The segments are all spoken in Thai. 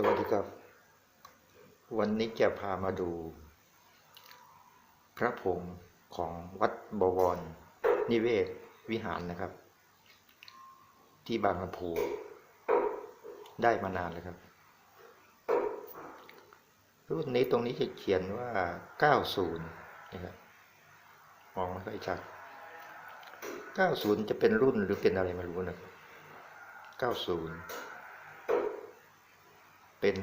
สวัสดีครับ วันนี้จะพามาดู พระผงของวัดบวร นิเวศวิหารนะครับ ที่บางลำพูได้มานานแล้วครับ รุ่นนี้ตรงนี้จะเขียนว่า 90 นะครับ มองไม่ค่อยชัด 90 จะเป็นรุ่นหรือเป็นอะไรไม่รู้นะครับ 90 เป็น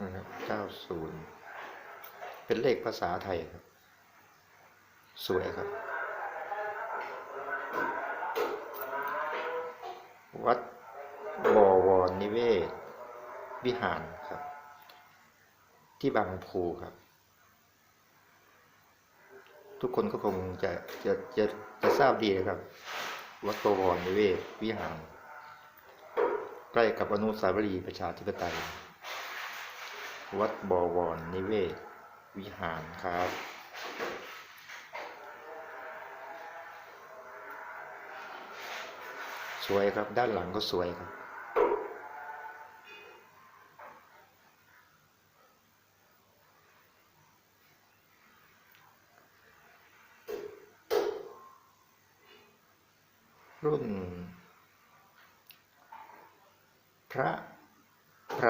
นะครับ90 เป็นเลขภาษาไทยครับ สวยครับ วัดบวรนิเวศ วิหารครับ ที่บางลำพูครับทุกคนก็คงจะจะจะจะทราบดีนะครับ วัดตวรนิเวศวิหาร ใกล้กับอนุสาวรีย์ประชาธิปไตย วัดบวรนิเวศวิหารครับสวยครับด้านหลังก็สวยครับ รุ่น พระไพร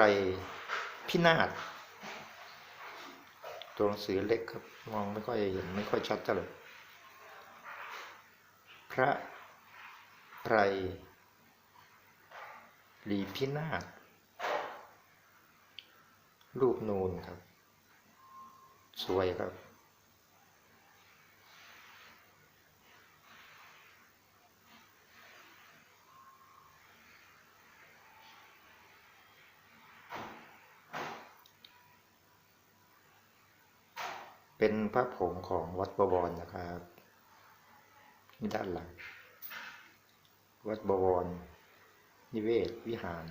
พินาศตัวหนังสือเล็กครับ มองไม่ค่อยเห็นไม่ค่อยชัดเท่าไหร่พระไพรลีพินาศรูปนูนครับ สวยครับ เป็นพระผงของวัดบวรนะครับนี่ด้านหลัง วัดบวรนิเวศวิหาร